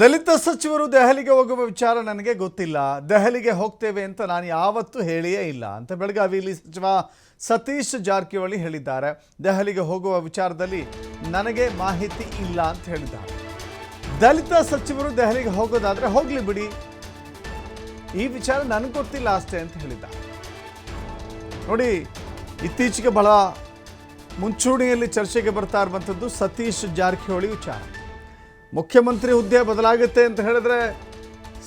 ದಲಿತ ಸಚಿವರು ದೆಹಲಿಗೆ ಹೋಗುವ ವಿಚಾರ ನನಗೆ ಗೊತ್ತಿಲ್ಲ. ದೆಹಲಿಗೆ ಹೋಗ್ತೇವೆ ಅಂತ ನಾನು ಯಾವತ್ತೂ ಹೇಳಿಯೇ ಇಲ್ಲ ಅಂತ ಬೆಳಗಾವಿಯಲ್ಲಿ ಸಚಿವ ಸತೀಶ್ ಜಾರಕಿಹೊಳಿ ಹೇಳಿದ್ದಾರೆ. ದೆಹಲಿಗೆ ಹೋಗುವ ವಿಚಾರದಲ್ಲಿ ನನಗೆ ಮಾಹಿತಿ ಇಲ್ಲ ಅಂತ ಹೇಳಿದ್ದಾರೆ. ದಲಿತ ಸಚಿವರು ದೆಹಲಿಗೆ ಹೋಗೋದಾದ್ರೆ ಹೋಗ್ಲಿ ಬಿಡಿ. ಈ ವಿಚಾರ ನನಗೆ ಗೊತ್ತಿಲ್ಲ ಅಷ್ಟೇ ಅಂತ ಹೇಳಿದ್ದಾರೆ. ನೋಡಿ, ಇತ್ತೀಚೆಗೆ ಬಹಳ ಮುಂಚೂಣಿಯಲ್ಲಿ ಚರ್ಚೆಗೆ ಬರ್ತಾ ಇರುವಂಥದ್ದು ಸತೀಶ್ ಜಾರಕಿಹೊಳಿ ವಿಚಾರ. ಮುಖ್ಯಮಂತ್ರಿ ಹುದ್ದೆ ಬದಲಾಗುತ್ತೆ ಅಂತ ಹೇಳಿದ್ರೆ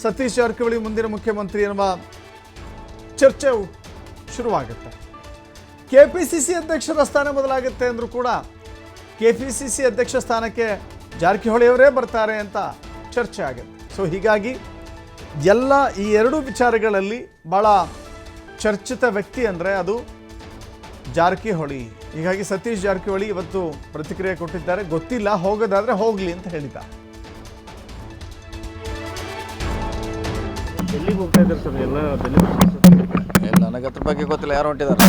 ಸತೀಶ್ ಜಾರಕಿಹೊಳಿ ಮುಂದಿನ ಮುಖ್ಯಮಂತ್ರಿ ಎನ್ನುವ ಚರ್ಚೆ ಶುರುವಾಗುತ್ತೆ. ಕೆ ಪಿ ಸಿ ಸಿ ಅಧ್ಯಕ್ಷರ ಸ್ಥಾನ ಬದಲಾಗುತ್ತೆ ಅಂದರೂ ಕೂಡ ಕೆ ಪಿ ಸಿ ಸಿ ಅಧ್ಯಕ್ಷ ಸ್ಥಾನಕ್ಕೆ ಜಾರಕಿಹೊಳಿಯವರೇ ಬರ್ತಾರೆ ಅಂತ ಚರ್ಚೆ ಆಗುತ್ತೆ. ಸೊ ಹೀಗಾಗಿ ಎಲ್ಲ ಈ ಎರಡು ವಿಚಾರಗಳಲ್ಲಿ ಭಾಳ ಚರ್ಚಿತ ವ್ಯಕ್ತಿ ಅಂದರೆ ಅದು ಜಾರಕಿಹೊಳಿ. ಹೀಗಾಗಿ ಸತೀಶ್ ಜಾರಕಿಹೊಳಿ ಇವತ್ತು ಪ್ರತಿಕ್ರಿಯೆ ಕೊಟ್ಟಿದ್ದಾರೆ. ಗೊತ್ತಿಲ್ಲ, ಹೋಗೋದಾದ್ರೆ ಹೋಗಲಿ ಅಂತ ಹೇಳಿದ್ದಾರೆ. ಎಲ್ಲಿಗೆ ಹೋಗ್ತಾ ಇದ್ದಾರೆ ಸರ್ ಎಲ್ಲ ನನಗೆ ಅದ್ರ ಬಗ್ಗೆ ಗೊತ್ತಿಲ್ಲ. ಯಾರು ಹೊಂಟಿದ್ದಾರೆ?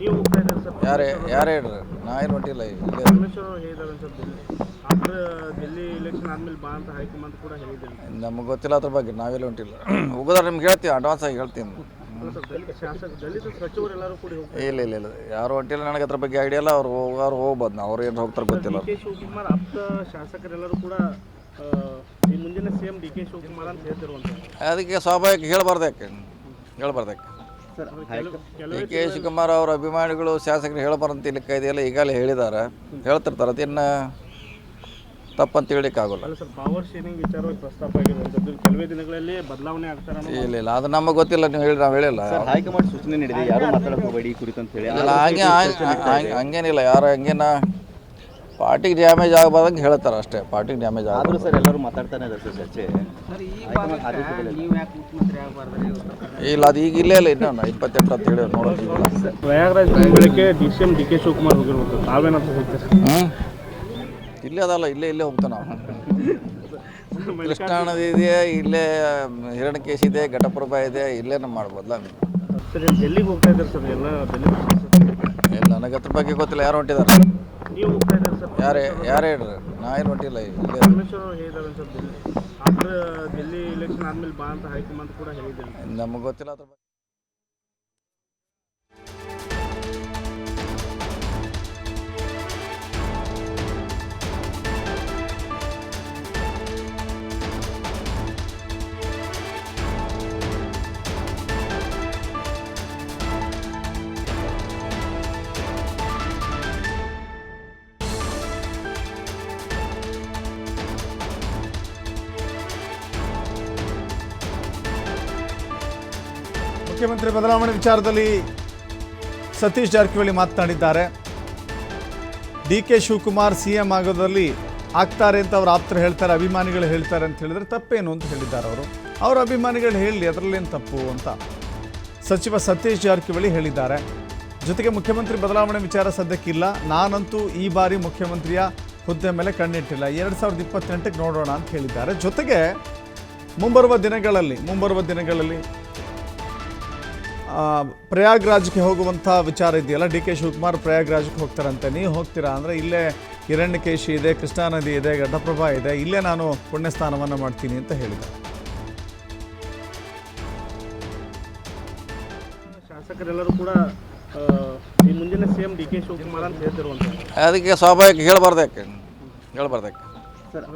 ನೀವು ಹೋಗ್ತಾ ಇದ್ದಾರೆ ಸರ್? ಯಾರೇ ಯಾರೇ ಹೇಳ್ರಿ ನಾ ಏನು ಹೊಂಟಿಲ್ಲ ಈಗ. ಪರಮೇಶ್ವರ್ ಅವರು ಹೇಳಿದ್ದಾರೆ sir Delhi. After Delhi election ಆದ್ಮೇಲೆ ಬಾ ಅಂತ ಹೈಕಮಾಂಡ್ ಕೂಡ ಹೇಳಿದ್ದಾರೆ ನಮಗೆ ಗೊತ್ತಿಲ್ಲ ಅದ್ರ ಬಗ್ಗೆ. ನಾವೆಲ್ಲ ಹೊಂಟಿಲ್ಲ. ಹೋಗೋದಾರೆ ನಿಮ್ಗೆ ಹೇಳ್ತೀವಿ ಅಡ್ವಾನ್ಸ್ ಆಗಿ ಹೇಳ್ತೀನಿ. ಅಲ್ಲ ಸರ್ ದಲಿತ ಶಾಸಕ ದಲಿತ ಸಚಿವರೆಲ್ಲರೂ ಕೂಡ ಹೋಗ್ತಾರೆ ಇಲ್ಲ ಇಲ್ಲ ಇಲ್ಲ. ಯಾರು ಹೊಂಟಿಲ್ಲ ನನಗೆ ಅದ್ರ ಬಗ್ಗೆ ಐಡಿಯಲ್ಲ ಇಲ್ಲ. ಅವ್ರು ಹೋಗೋರು ಹೋಗ್ಬೋದು. ನಾವು ಅವ್ರು ಏನು ಹೋಗ್ತಾರೆ ಗೊತ್ತಿಲ್ಲ. ಕೆ ಶಿವಕುಮಾರ್ ಆಪ್ತ ಶಾಸಕರೆಲ್ಲರೂ ಕೂಡ ಆ, ಈ ಮುಂದಿನ C M D K Shivakumar ಅಂತ ಹೇಳ್ತಿರುವಂಥದ್ದು ಅದಕ್ಕೆ ಸ್ವಾಭಾವಿಕ ಹೇಳಬಾರ್ದು ಯಾಕೆ? ಹೇಳಬಾರ್ದು ಯಾಕೆ? ಡಿ ಕೆ ಶಿವಕುಮಾರ್ ಅವರ ಅಭಿಮಾನಿಗಳು ಶಾಸಕರು ಹೇಳಬಾರಂತ ಇಲ್ಲಿ ಇದೆಯಲ್ಲ ಈಗಾಗಲೇ ಹೇಳಿದ್ದಾರೆ. ಹೇಳ್ತಿರ್ತಾರೆ ಅದಿನ್ನ ತಪ್ಪಂತ ಹೇಳಿಕ್ಕಾಗಲ್ಲ ಅಲ್ಲ ಸರ್ ಪವರ್ ಶೇರಿಂಗ್ ವಿಚಾರವಾಗಿ ಪ್ರಸ್ತಾಪ ಆಗಿರುವಂಥದ್ದು ಕೆಲವೇ ದಿನಗಳಲ್ಲಿ ಬದಲಾವಣೆ ಆಗ್ತಾರೆ ಇಲ್ಲ ಇಲ್ಲ ಅದು ನಮಗೆ ಗೊತ್ತಿಲ್ಲ ನೀವು ಹೇಳಿ ನಾವು ಹೇಳಿಲ್ಲ. ಹೈಕಮಾಂಡ್ ಸೂಚನೆ ನೀಡಿದೆ ಯಾರು ಮಾತಾಡಕ್ ಹೋಗಬೇಡಿ ಈ ಕುರಿತು ಅಂತ ಹೇಳಿ. ಹಂಗೆ ಹಂಗೆ- ಹಂಗೇನಿಲ್ಲ ಯಾರು ಹಂಗೇನ ಪಾರ್ಟಿಗೆ ಡ್ಯಾಮೇಜ್ ಆಗಬಾರ್ದಂಗೆ ಹೇಳ್ತಾರೆ ಅಷ್ಟೇ ಪಾರ್ಟಿಗೆ ಡ್ಯಾಮೇಜ್ ಆಗ ಆದ್ರೂ ಸರ್ ಎಲ್ಲರೂ ಮಾತಾಡ್ತಾನೆ ಇದ್ದಾರೆ ಸರ್ ಚರ್ಚೆ. ಇಲ್ಲ ಅದು ಈಗ ಇಲ್ಲೇ ಇಲ್ಲ ಇನ್ನೂ ಇಪ್ಪತ್ತೆಂಟು ಅಂತ ಹೇಳಿ ನೋಡೋದಿಲ್ಲ ಪ್ರಯಾಗರಾಜ್ ಬೆಳಗ್ಗೆ D C M D K Shivakumar ಹೋಗಿರ್ಬೋದು. ತಾವೇನಂತ ಹೇಳ್ತೀರಿ ಹ್ಞೂ ಇಲ್ಲೇ ಅದಲ್ಲ ಇಲ್ಲೇ ಇಲ್ಲೇ ಹೋಗ್ತಾನೆ ನಾವು. ಕೃಷ್ಣಾ ನದಿ ಇದೆ ಇಲ್ಲೇ ಹಿರಣ್ಯಕೇಶ್ ಇದೆ ಘಟಪ್ರಭಾ ಇದೆ ಇಲ್ಲೇ ನಮ್ಮ ಮಾಡ್ಬೋದಲ್ಲ ಸರ್ ಎಲ್ಲಿಗೆ ಹೋಗ್ತಾ ಇದ್ದಾರೆ ಸರ್ ಎಲ್ಲ? ಇಲ್ಲ ನನಗೆ ಅದ್ರ ಬಗ್ಗೆ ಗೊತ್ತಿಲ್ಲ ಯಾರು ಹೊಂಟಿದ್ದಾರೆ? ನೀವು ಹೋಗ್ತಾ ಇದ್ದಾರೆ ಸರ್ ಯಾರೇ ಯಾರೇ ಹೇಳ್ರಿ. ನಾ ಏನು ಹೊಂಟಿಲ್ಲ ಇಲ್ಲೇ ಪರಮೇಶ್ವರ್ ಅವರು ಹೇಳಿದ್ದಾರೆ sir Delhi after Delhi election ಆದ್ಮೇಲೆ ಬಾ ಅಂತ ಹೈಕಮಾಂಡ್ ಕೂಡ ಹೇಳಿದ್ದಾರೆ ನಮಗೆ ಗೊತ್ತಿಲ್ಲ ಅದ್ರ ಬಗ್ಗೆ. ಮುಖ್ಯಮಂತ್ರಿ ಬದಲಾವಣೆ ವಿಚಾರದಲ್ಲಿ ಸತೀಶ್ ಜಾರಕಿಹೊಳಿ ಮಾತನಾಡಿದ್ದಾರೆ. D K Shivakumar C M ಆಗೋದ್ರಲ್ಲಿ ಆಗ್ತಾರೆ ಅಂತ ಅವ್ರ ಆಪ್ತರು ಹೇಳ್ತಾರೆ, ಅಭಿಮಾನಿಗಳು ಹೇಳ್ತಾರೆ ಅಂತ ಹೇಳಿದ್ರೆ ತಪ್ಪೇನು ಅಂತ ಹೇಳಿದ್ದಾರೆ ಅವರು. ಅವ್ರ ಅಭಿಮಾನಿಗಳು ಹೇಳಲಿ ಅದರಲ್ಲೇನು ತಪ್ಪು ಅಂತ ಸಚಿವ ಸತೀಶ್ ಜಾರಕಿಹೊಳಿ ಹೇಳಿದ್ದಾರೆ. ಜೊತೆಗೆ ಮುಖ್ಯಮಂತ್ರಿ ಬದಲಾವಣೆ ವಿಚಾರ ಸದ್ಯಕ್ಕಿಲ್ಲ. ನಾನಂತೂ ಈ ಬಾರಿ ಮುಖ್ಯಮಂತ್ರಿಯ ಹುದ್ದೆ ಮೇಲೆ ಕಣ್ಣಿಟ್ಟಿಲ್ಲ. ಎರಡು ಸಾವಿರದ ಇಪ್ಪತ್ತೆಂಟಕ್ಕೆ ನೋಡೋಣ ಅಂತ ಹೇಳಿದ್ದಾರೆ. ಜೊತೆಗೆ ಮುಂಬರುವ ದಿನಗಳಲ್ಲಿ ಮುಂಬರುವ ದಿನಗಳಲ್ಲಿ ಪ್ರಯಾಗ್ರಾಜ್ಗೆ ಹೋಗುವಂಥ ವಿಚಾರ ಇದೆಯಲ್ಲ? ಡಿ ಕೆ ಶಿವಕುಮಾರ್ ಪ್ರಯಾಗ್ರಾಜ್ಗೆ ಹೋಗ್ತಾರಂತೆ. ನೀವು ಹೋಗ್ತೀರಾ? ಅಂದರೆ ಇಲ್ಲೇ ಹಿರಣ್ಯಕೇಶಿ ಇದೆ ಕೃಷ್ಣಾ ನದಿ ಇದೆ ಗಡ್ಡಪ್ರಭಾ ಇದೆ ಇಲ್ಲೇ ನಾನು ಪುಣ್ಯ ಪುಣ್ಯಸ್ನಾನವನ್ನು ಮಾಡ್ತೀನಿ ಅಂತ ಹೇಳಿದೆ ಶಾಸಕರೆಲ್ಲರೂ ಕೂಡ ಈ ಮುಂದಿನ C M D K Shivakumar ಅಂತ ಹೇಳ್ತಿರುವಂಥದ್ದು ಅದಕ್ಕೆ ಸ್ವಾಭಾವಿಕ ಹೇಳಬಾರ್ದಕ್ಕೆ ಯಾಕೆ? ಹೇಳ್ಬಾರ್ದು ಯಾಕೆ? ಸರ್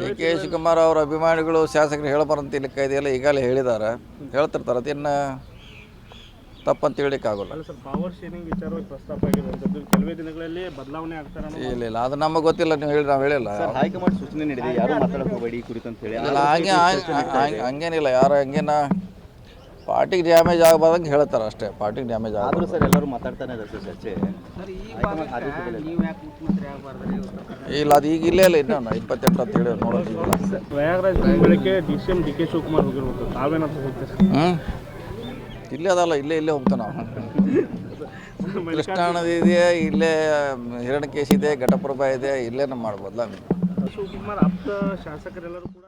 ಡಿ ಕೆ ಶಿವಕುಮಾರ್ ಅವರ ಅಭಿಮಾನಿಗಳು ಶಾಸಕರು ಹೇಳಬಾರಂತ ಇಲ್ಲಿ ಇದೆಯಲ್ಲ ಈಗಾಗಲೇ ಹೇಳಿದ್ದಾರೆ. ಹೇಳ್ತಿರ್ತಾರೆ. ಅದಿನ್ನು ತಪ್ಪಂತ ಹೇಳಿಕ್ಕಾಗಲ್ಲ ಅಲ್ಲ ಸರ್ ಪವರ್ ಶೇರಿಂಗ್ ವಿಚಾರವಾಗಿ ಪ್ರಸ್ತಾಪ ಆಗಿರುವಂಥದ್ದು ಕೆಲವೇ ದಿನಗಳಲ್ಲಿ ಬದಲಾವಣೆ ಆಗ್ತಾರೆ ಅನ್ನೋ ಇಲ್ಲ ಇಲ್ಲ ಅದು ನಮಗೆ ಗೊತ್ತಿಲ್ಲ ನೀವು ಹೇಳಿ ನಾವು ಹೇಳಿಲ್ಲ. ಸರ್ ಹೈಕಮಾಂಡ್ ಸೂಚನೆ ನೀಡಿದೆ ಯಾರು ಮಾತಾಡಕ್ ಹೋಗಬೇಡಿ ಈ ಕುರಿತು ಅಂತ ಹೇಳಿ ಇಲ್ಲ ಹಂಗೆ ಹಂಗೆ- ಹಂಗೇನಿಲ್ಲ ಯಾರು ಹಂಗೇನ ಪಾರ್ಟಿಗೆ ಡ್ಯಾಮೇಜ್ ಆಗಬಾರ್ದಂಗೆ ಹೇಳ್ತಾರೆ ಅಷ್ಟೇ ಪಾರ್ಟಿಗೆ ಡ್ಯಾಮೇಜ್ ಆಗ ಆದ್ರೂ ಸರ್ ಎಲ್ಲರೂ ಮಾತಾಡ್ತಾನೆ ಇದ್ದಾರೆ ಸರ್ ಚರ್ಚೆ. ಹೈಕಮಾಂಡ್ ಆದೇಶದಲ್ಲಿ ಇಲ್ಲ. ಅದು ಈಗ ಇಲ್ಲೇ ಇಲ್ಲ ಇನ್ನೂ ಇಪ್ಪತ್ತೆಂಟು ಅಂತ ಹೇಳಿ ನೋಡೋದಿಲ್ಲ ಪ್ರಯಾಗರಾಜ್ ಬೆಳಗ್ಗೆ D C M D K Shivakumar ಹೋಗಿರುವಂಥದ್ದು ತಾವೇನಂತ ಹೋಗ್ತೀರಾ? ಹ್ಞೂ ಇಲ್ಲೇ ಅದಲ್ಲ, ಇಲ್ಲೇ ಇಲ್ಲೇ ಹೋಗ್ತಾನೆ ನಾವು. ಕೃಷ್ಣಾ ನದಿ ಇದೆ, ಇಲ್ಲೇ ಹಿರಣ್ಯಕೇಶ್ ಇದೆ, ಘಟಪ್ರಭಾ ಇದೆ, ಇಲ್ಲೇ ನಮ್ಮ ಮಾಡ್ಬೋದಲ್ಲ. ಕುಮಾರ್ ಆಪ್ತ ಶಾಸಕರೆಲ್ಲರೂ ಕೂಡ